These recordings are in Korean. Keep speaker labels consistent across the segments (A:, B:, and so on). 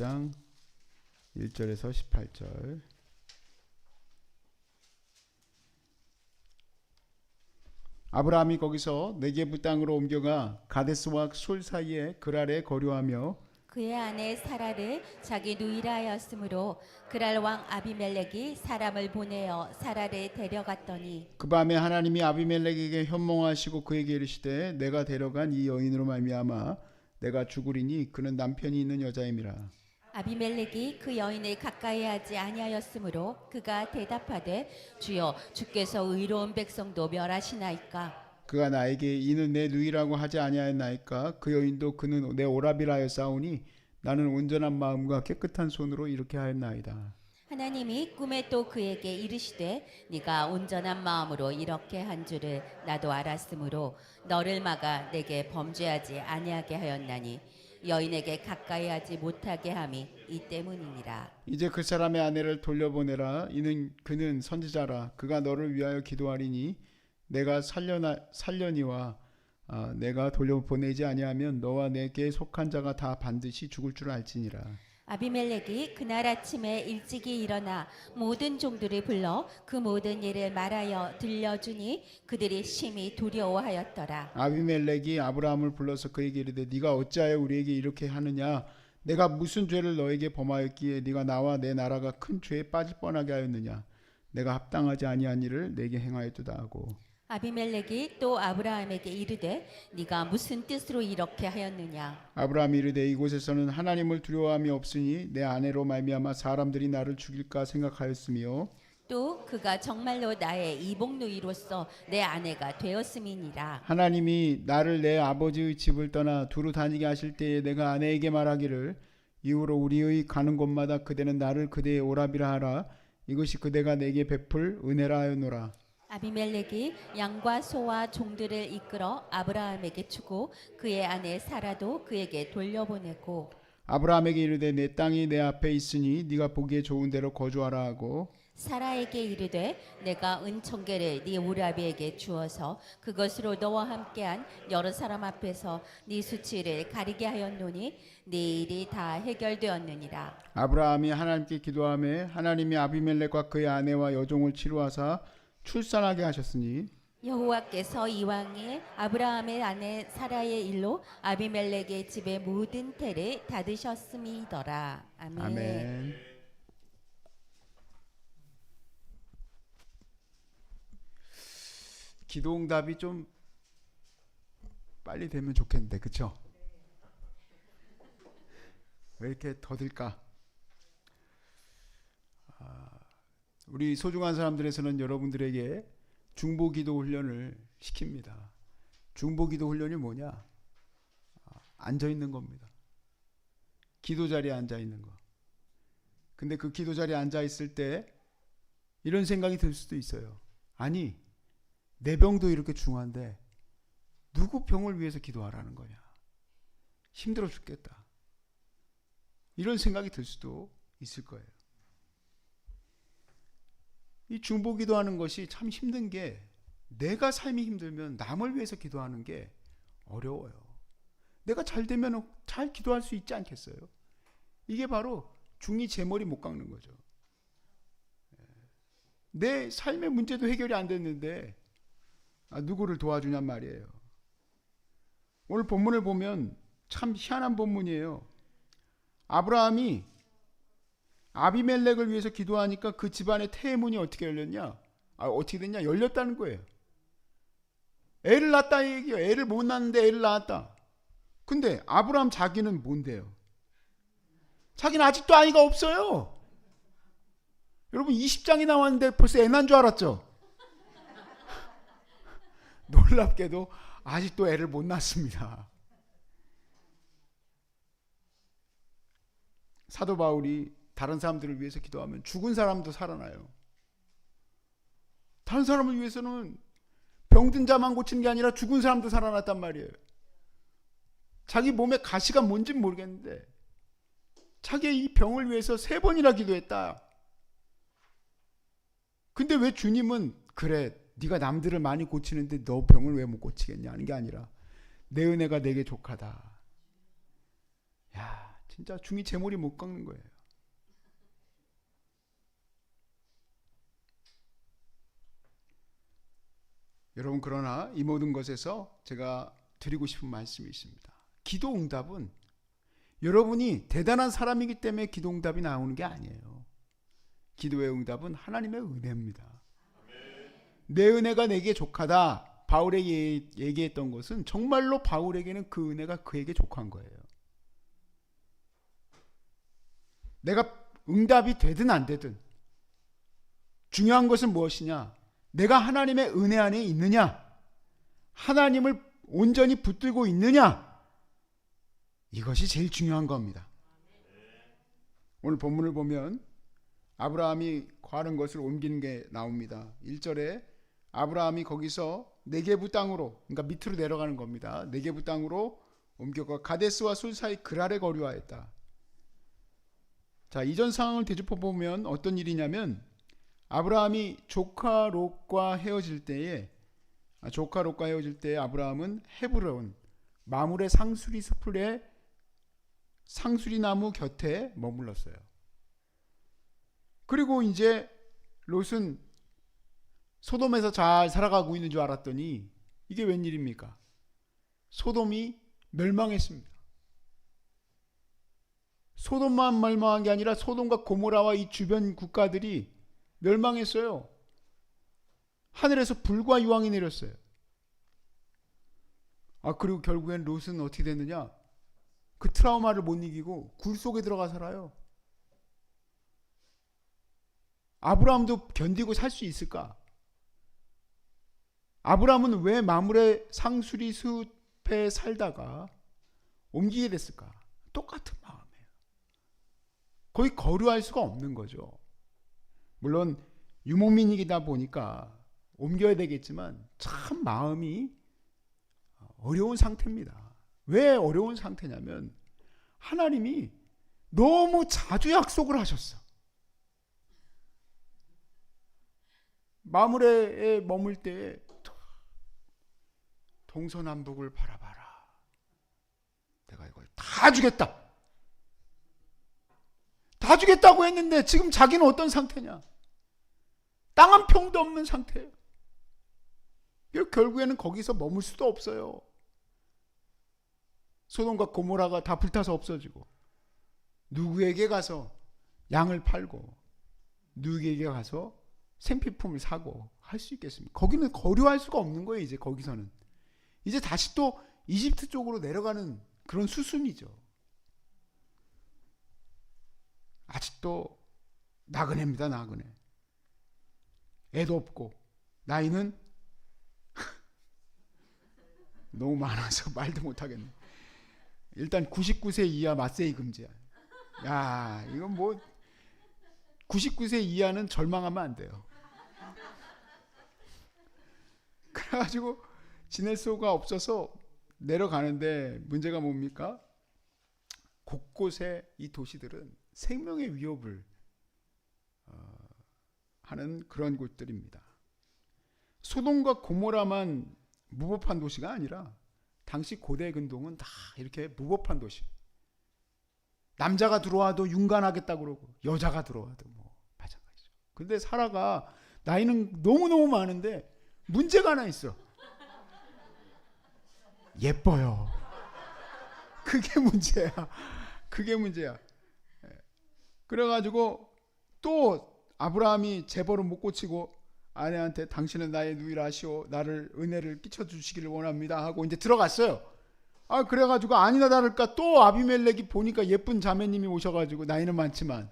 A: 장 1절에서 18절. 아브라함이 거기서 네게부 땅으로 옮겨가 가데스와 술 사이에 그랄에 거류하며
B: 그의 아내 사라를 자기 누이라 하였으므로 그랄 왕 아비멜렉이 사람을 보내어 사라를 데려갔더니
A: 그 밤에 하나님이 아비멜렉에게 현몽하시고 그에게 이르시되 내가 데려간 이 여인으로 말미암아 내가 죽으리니 그는 남편이 있는 여자임이라
B: 아비멜렉이 그 여인을 가까이 하지 아니하였으므로 그가 대답하되 주여 주께서 의로운 백성도 멸하시나이까?
A: 그가 나에게 이는 내 누이라고 하지 아니하였나이까? 그 여인도 그는 내 오라비라 하였사오니 나는 온전한 마음과 깨끗한 손으로 이렇게 하였나이다.
B: 하나님이 꿈에 또 그에게 이르시되 네가 온전한 마음으로 이렇게 한 줄을 나도 알았으므로 너를 막아 내게 범죄하지 아니하게 하였나니 여인에게 가까이 하지 못하게 함이 이 때문이니라
A: 이제 그 사람의 아내를 돌려보내라. 이는 그는 선지자라. 그가 너를 위하여 기도하리니 내가 살려나 살려니와 아, 내가 돌려보내지 아니하면 너와 내게 속한 자가 다 반드시 죽을 줄 알지니라
B: 아비멜렉이 그날 아침에 일찍이 일어나 모든 종들을 불러 그 모든 일을 말하여 들려주니 그들이 심히 두려워하였더라.
A: 아비멜렉이 아브라함을 불러서 그에게 이르되 네가 어찌하여 우리에게 이렇게 하느냐? 내가 무슨 죄를 너에게 범하였기에 네가 나와 내 나라가 큰 죄에 빠질 뻔하게 하였느냐? 내가 합당하지 아니한 일을 내게 행하였도다. 하고
B: 아비멜렉이 또 아브라함에게 이르되 네가 무슨 뜻으로 이렇게 하였느냐?
A: 아브라함이 이르되 이곳에서는 하나님을 두려워함이 없으니 내 아내로 말미암아 사람들이 나를 죽일까 생각하였으며
B: 또 그가 정말로 나의 이복누이로서 내 아내가 되었음이니라.
A: 하나님이 나를 내 아버지의 집을 떠나 두루 다니게 하실 때에 내가 아내에게 말하기를 이후로 우리의 가는 곳마다 그대는 나를 그대의 오라비라 하라. 이것이 그대가 내게 베풀 은혜라 하였노라
B: 아비멜렉이 양과 소와 종들을 이끌어 아브라함에게 주고 그의 아내 사라도 그에게 돌려보내고
A: 아브라함에게 이르되 내 땅이 내 앞에 있으니 네가 보기에 좋은 대로 거주하라 하고
B: 사라에게 이르되 내가 은총계를 네 오라비에게 주어서 그것으로 너와 함께한 여러 사람 앞에서 네 수치를 가리게 하였노니 네 일이 다 해결되었느니라.
A: 아브라함이 하나님께 기도하며 하나님이 아비멜렉과 그의 아내와 여종을 치루하사 출산하게 하셨으니
B: 여호와께서 이왕에 아브라함의 아내 사라의 일로 아비멜렉의 집의 모든 태를 닫으셨음이더라 아멘.
A: 아멘. 기도 응답이 좀 빨리 되면 좋겠는데 그쵸? 왜 이렇게 더딜까? 아, 우리 소중한 사람들에서는 여러분들에게 중보 기도 훈련을 시킵니다. 중보 기도 훈련이 뭐냐? 아, 앉아 있는 겁니다. 기도 자리에 앉아 있는 거. 근데 그 기도 자리에 앉아 있을 때 이런 생각이 들 수도 있어요. 아니, 내 병도 이렇게 중한데 누구 병을 위해서 기도하라는 거냐? 힘들어 죽겠다. 이런 생각이 들 수도 있을 거예요. 이 중보 기도하는 것이 참 힘든 게 내가 삶이 힘들면 남을 위해서 기도하는 게 어려워요. 내가 잘 되면 잘 기도할 수 있지 않겠어요? 이게 바로 중이 제 머리 못 깎는 거죠. 내 삶의 문제도 해결이 안 됐는데 아, 누구를 도와주냔 말이에요. 오늘 본문을 보면 참 희한한 본문이에요. 아브라함이 아비멜렉을 위해서 기도하니까 그 집안의 태의 문이 어떻게 열렸냐? 아, 어떻게 됐냐? 열렸다는 거예요. 애를 낳았다 얘기요. 애를 못 낳는데 애를 낳았다. 근데 아브라함 자기는 뭔데요? 자기는 아직도 아이가 없어요. 여러분 20장이 나왔는데 벌써 애 난 줄 알았죠? 놀랍게도 아직도 애를 못 낳습니다. 사도 바울이 다른 사람들을 위해서 기도하면 죽은 사람도 살아나요. 다른 사람을 위해서는 병든 자만 고치는 게 아니라 죽은 사람도 살아났단 말이에요. 자기 몸에 가시가 뭔지 모르겠는데 자기의 이 병을 위해서 세 번이나 기도했다. 근데 왜 주님은 그래 네가 남들을 많이 고치는데 너 병을 왜 못 고치겠냐 하는 게 아니라 내 은혜가 내게 족하다. 야 진짜 중이 제 머리 못 깎는 거예요. 여러분 그러나 이 모든 것에서 제가 드리고 싶은 말씀이 있습니다. 기도 응답은 여러분이 대단한 사람이기 때문에 기도 응답이 나오는 게 아니에요. 기도의 응답은 하나님의 은혜입니다. 내 은혜가 내게 족하다. 바울에게 얘기했던 것은 정말로 바울에게는 그 은혜가 그에게 족한 거예요. 내가 응답이 되든 안 되든 중요한 것은 무엇이냐? 내가 하나님의 은혜 안에 있느냐? 하나님을 온전히 붙들고 있느냐? 이것이 제일 중요한 겁니다. 오늘 본문을 보면 아브라함이 과는 것을 옮기는 게 나옵니다. 1절에 아브라함이 거기서 네게부 땅으로 그러니까 밑으로 내려가는 겁니다. 네게부 땅으로 옮겨가 가데스와 술 사이 그랄에 거류하였다. 자, 이전 상황을 되짚어 보면 어떤 일이냐면 아브라함이 조카 롯과 헤어질 때에 아, 조카 롯과 헤어질 때에 아브라함은 헤브론 마물의 상수리 숲에 상수리 나무 곁에 머물렀어요. 그리고 이제 롯은 소돔에서 잘 살아가고 있는 줄 알았더니 이게 웬일입니까? 소돔이 멸망했습니다. 소돔만 멸망한 게 아니라 소돔과 고모라와 이 주변 국가들이 멸망했어요. 하늘에서 불과 유황이 내렸어요. 아 그리고 결국엔 롯은 어떻게 됐느냐? 그 트라우마를 못 이기고 굴 속에 들어가 살아요. 아브라함도 견디고 살 수 있을까? 아브라함은 왜 마물의 상수리 숲에 살다가 옮기게 됐을까? 똑같은 마음이에요. 거의 거류할 수가 없는 거죠. 물론 유목민이다 보니까 옮겨야 되겠지만 참 마음이 어려운 상태입니다. 왜 어려운 상태냐면 하나님이 너무 자주 약속을 하셨어. 마물에 머물 때 동서남북을 바라봐라. 내가 이걸 다 주겠다. 다 주겠다고 했는데 지금 자기는 어떤 상태냐? 땅 한 평도 없는 상태예요. 결국에는 거기서 머물 수도 없어요. 소돔과 고모라가 다 불타서 없어지고 누구에게 가서 양을 팔고 누구에게 가서 생필품을 사고 할 수 있겠습니까? 거기는 거류할 수가 없는 거예요. 이제 거기서는 이제 다시 또 이집트 쪽으로 내려가는 그런 수순이죠. 아직도 나그네입니다. 나그네. 애도 없고 나이는 너무 많아서 말도 못하겠네. 일단 99세 이하 맞세이 금지야. 야, 이건 뭐 99세 이하는 절망하면 안 돼요. 그래가지고 지낼 수가 없어서 내려가는데 문제가 뭡니까? 곳곳에 이 도시들은 생명의 위협을 어, 하는 그런 곳들입니다. 소돔과 고모라만 무법한 도시가 아니라 당시 고대 근동은 다 이렇게 무법한 도시. 남자가 들어와도 윤관하겠다 그러고 여자가 들어와도 뭐 마찬가지죠. 근데 사라가 나이는 너무너무 많은데 문제가 하나 있어. 예뻐요. 그게 문제야. 그게 문제야. 예. 그래가지고 또 아브라함이 재벌을 못 고치고 아내한테 당신은 나의 누이라 하시오 나를 은혜를 끼쳐 주시기를 원합니다 하고 이제 들어갔어요. 아 그래가지고 아니나 다를까 또 아비멜렉이 보니까 예쁜 자매님이 오셔가지고 나이는 많지만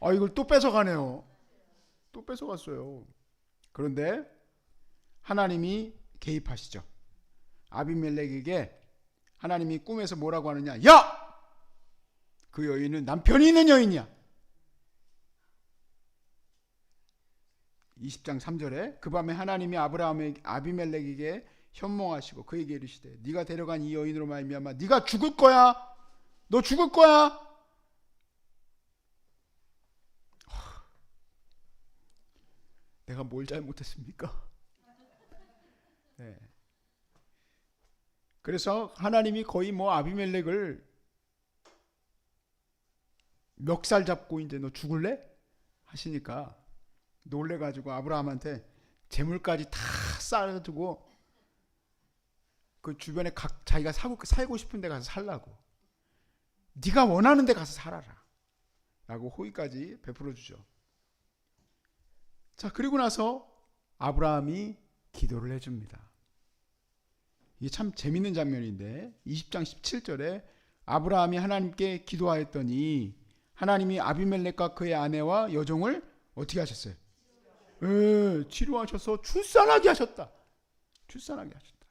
A: 아 이걸 또 뺏어가네요. 또 뺏어갔어요. 그런데 하나님이 개입하시죠. 아비멜렉에게 하나님이 꿈에서 뭐라고 하느냐? 야! 그 여인은 남편이 있는 여인이야. 20장 3절에 그 밤에 하나님이 아브라함의 아비멜렉에게 현몽하시고 그에게 이르시되 네가 데려간 이 여인으로 말미암아 네가 죽을 거야. 너 죽을 거야. 하, 내가 뭘 잘못했습니까? 네. 그래서 하나님이 거의 뭐 아비멜렉을 멱살 잡고 이제 너 죽을래? 하시니까 놀래가지고 아브라함한테 재물까지 다 쌓아두고 그 주변에 각 자기가 사고 살고 싶은 데 가서 살라고 네가 원하는 데 가서 살아라 라고 호의까지 베풀어 주죠. 자 그리고 나서 아브라함이 기도를 해줍니다. 이게 참 재밌는 장면인데 20장 17절에 아브라함이 하나님께 기도하였더니 하나님이 아비멜렉과 그의 아내와 여종을 어떻게 하셨어요? 예, 치료하셔서 출산하게 하셨다. 출산하게 하셨다.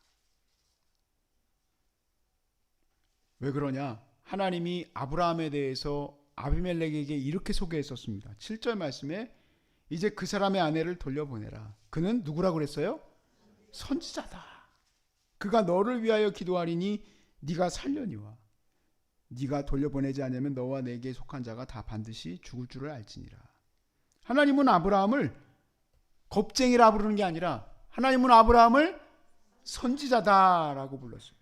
A: 왜 그러냐? 하나님이 아브라함에 대해서 아비멜렉에게 이렇게 소개했었습니다. 7절 말씀에 이제 그 사람의 아내를 돌려보내라. 그는 누구라고 그랬어요? 선지자다. 그가 너를 위하여 기도하리니 네가 살려니와 네가 돌려보내지 않으면 너와 내게 속한 자가 다 반드시 죽을 줄을 알지니라. 하나님은 아브라함을 겁쟁이라 부르는 게 아니라 하나님은 아브라함을 선지자다라고 불렀어요.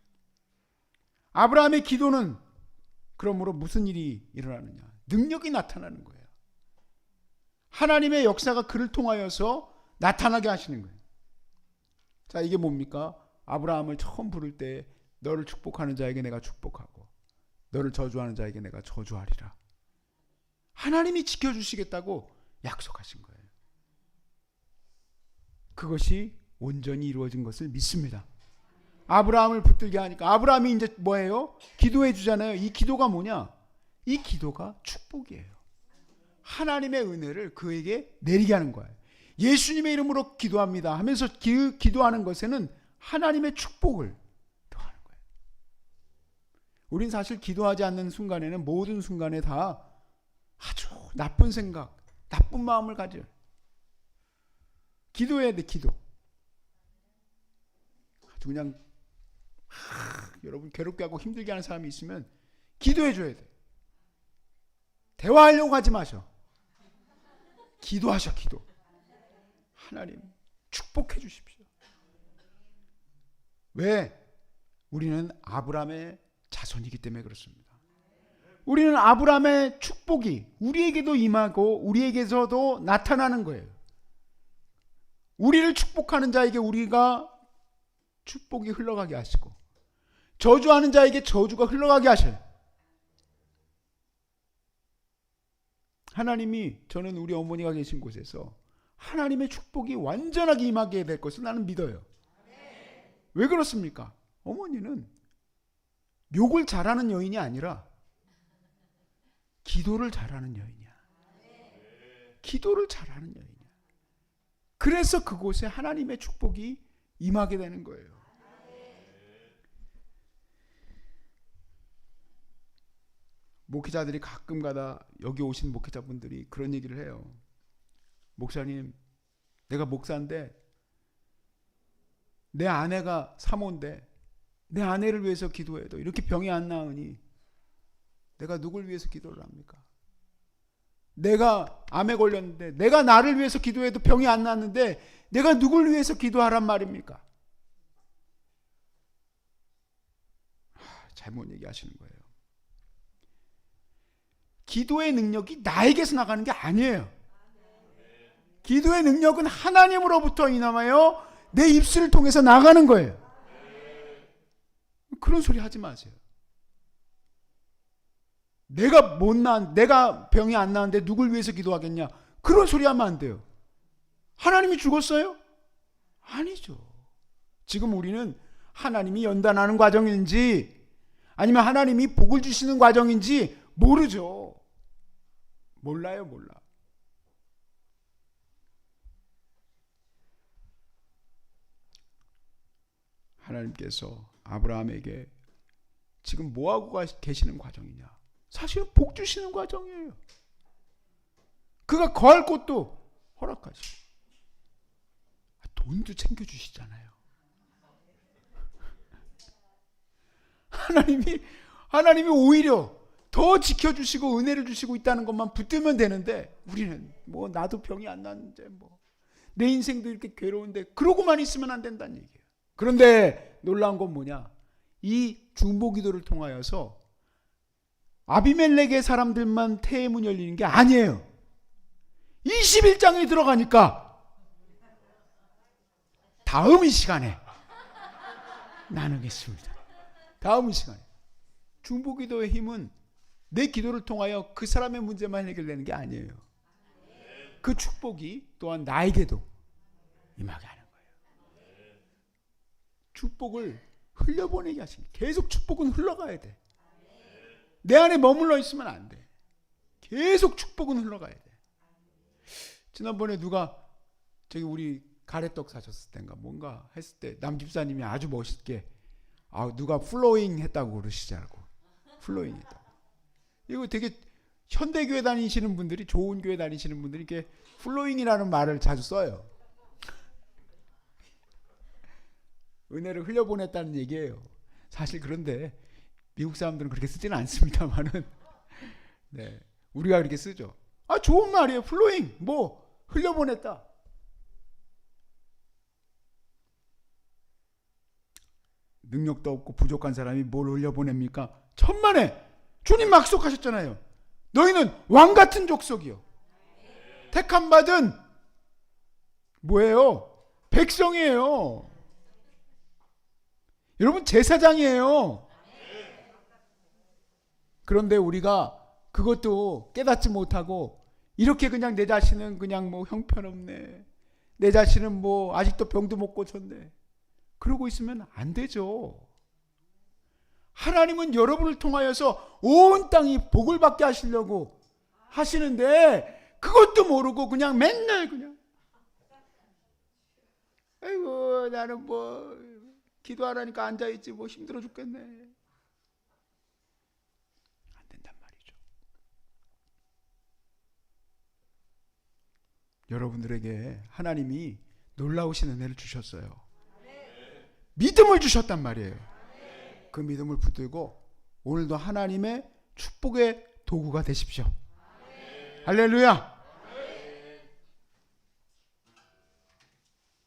A: 아브라함의 기도는 그러므로 무슨 일이 일어나느냐? 능력이 나타나는 거예요. 하나님의 역사가 그를 통하여서 나타나게 하시는 거예요. 자, 이게 뭡니까? 아브라함을 처음 부를 때 너를 축복하는 자에게 내가 축복하고 너를 저주하는 자에게 내가 저주하리라. 하나님이 지켜주시겠다고 약속하신 거예요. 그것이 온전히 이루어진 것을 믿습니다. 아브라함을 붙들게 하니까 아브라함이 이제 뭐예요? 기도해 주잖아요. 이 기도가 뭐냐? 이 기도가 축복이에요. 하나님의 은혜를 그에게 내리게 하는 거예요. 예수님의 이름으로 기도합니다 하면서 기, 기도하는 것에는 하나님의 축복을. 우린 사실 기도하지 않는 순간에는 모든 순간에 다 아주 나쁜 생각, 나쁜 마음을 가져요. 기도해야 돼, 기도. 아주 그냥 하, 여러분 괴롭게 하고 힘들게 하는 사람이 있으면 기도해 줘야 돼. 대화하려고 하지 마셔. 기도하셔, 기도. 하나님 축복해 주십시오. 왜? 우리는 아브라함의 자손이기 때문에 그렇습니다. 우리는 아브라함의 축복이 우리에게도 임하고 우리에게서도 나타나는 거예요. 우리를 축복하는 자에게 우리가 축복이 흘러가게 하시고 저주하는 자에게 저주가 흘러가게 하셔요. 하나님이 저는 우리 어머니가 계신 곳에서 하나님의 축복이 완전하게 임하게 될 것을 나는 믿어요. 왜 그렇습니까? 어머니는 욕을 잘하는 여인이 아니라 기도를 잘하는 여인이야. 기도를 잘하는 여인이야. 그래서 그곳에 하나님의 축복이 임하게 되는 거예요. 목회자들이 가끔 가다 여기 오신 목회자분들이 그런 얘기를 해요. 목사님, 내가 목사인데 내 아내가 사모인데 내 아내를 위해서 기도해도 이렇게 병이 안 나으니 내가 누굴 위해서 기도를 합니까? 내가 암에 걸렸는데 내가 나를 위해서 기도해도 병이 안 났는데 내가 누굴 위해서 기도하란 말입니까? 하, 잘못 얘기하시는 거예요. 기도의 능력이 나에게서 나가는 게 아니에요. 기도의 능력은 하나님으로부터 인함하여 내 입술을 통해서 나가는 거예요. 그런 소리 하지 마세요. 내가 못 난, 내가 병이 안 나는데 누굴 위해서 기도하겠냐? 그런 소리 하면 안 돼요. 하나님이 죽었어요? 아니죠. 지금 우리는 하나님이 연단하는 과정인지 아니면 하나님이 복을 주시는 과정인지 모르죠. 몰라요, 몰라. 하나님께서 아브라함에게 지금 뭐 하고 계시는 과정이냐? 사실은 복 주시는 과정이에요. 그가 거할 곳도 허락하시고 돈도 챙겨 주시잖아요. 하나님이 하나님이 오히려 더 지켜주시고 은혜를 주시고 있다는 것만 붙들면 되는데 우리는 뭐 나도 병이 안 났는데 뭐 내 인생도 이렇게 괴로운데 그러고만 있으면 안 된다는 얘기예요. 그런데 놀라운 건 뭐냐? 이 중보 기도를 통하여서 아비멜렉의 사람들만 태문 열리는 게 아니에요. 21장에 들어가니까 다음 이 시간에 나누겠습니다. 다음 이 시간에 중보 기도의 힘은 내 기도를 통하여 그 사람의 문제만 해결되는 게 아니에요. 그 축복이 또한 나에게도 임하게. 축복을 흘려보내게 하신 계속 축복은 흘러가야 돼. 내 안에 머물러 있으면 안 돼. 계속 축복은 흘러가야 돼. 지난번에 누가 저기 우리 가래떡 사셨을 때인가 뭔가 했을 때 남 집사님이 아주 멋있게 아 누가 플로잉 했다고 그러시더라고. 플로잉 했다고. 이거 되게 현대 교회 다니시는 분들이 좋은 교회 다니시는 분들이 이렇게 플로잉이라는 말을 자주 써요. 은혜를 흘려보냈다는 얘기예요. 사실 그런데 미국 사람들은 그렇게 쓰지는 않습니다만은 네 우리가 그렇게 쓰죠. 아 좋은 말이에요. 플로잉 뭐 흘려보냈다. 능력도 없고 부족한 사람이 뭘 흘려보냅니까? 천만에 주님 약속하셨잖아요. 너희는 왕 같은 족속이요. 택함 받은 뭐예요? 백성이에요. 여러분 제사장이에요. 그런데 우리가 그것도 깨닫지 못하고 이렇게 그냥 내 자신은 그냥 뭐 형편없네. 내 자신은 뭐 아직도 병도 못 고쳤네. 그러고 있으면 안 되죠. 하나님은 여러분을 통하여서 온 땅이 복을 받게 하시려고 하시는데 그것도 모르고 그냥 맨날 그냥 아이고 나는 뭐 기도하라니까 앉아 있지 뭐 힘들어 죽겠네. 안 된단 말이죠. 여러분들에게 하나님이 놀라우신 은혜를 주셨어요. 믿음을 주셨단 말이에요. 그 믿음을 붙들고 오늘도 하나님의 축복의 도구가 되십시오. 할렐루야.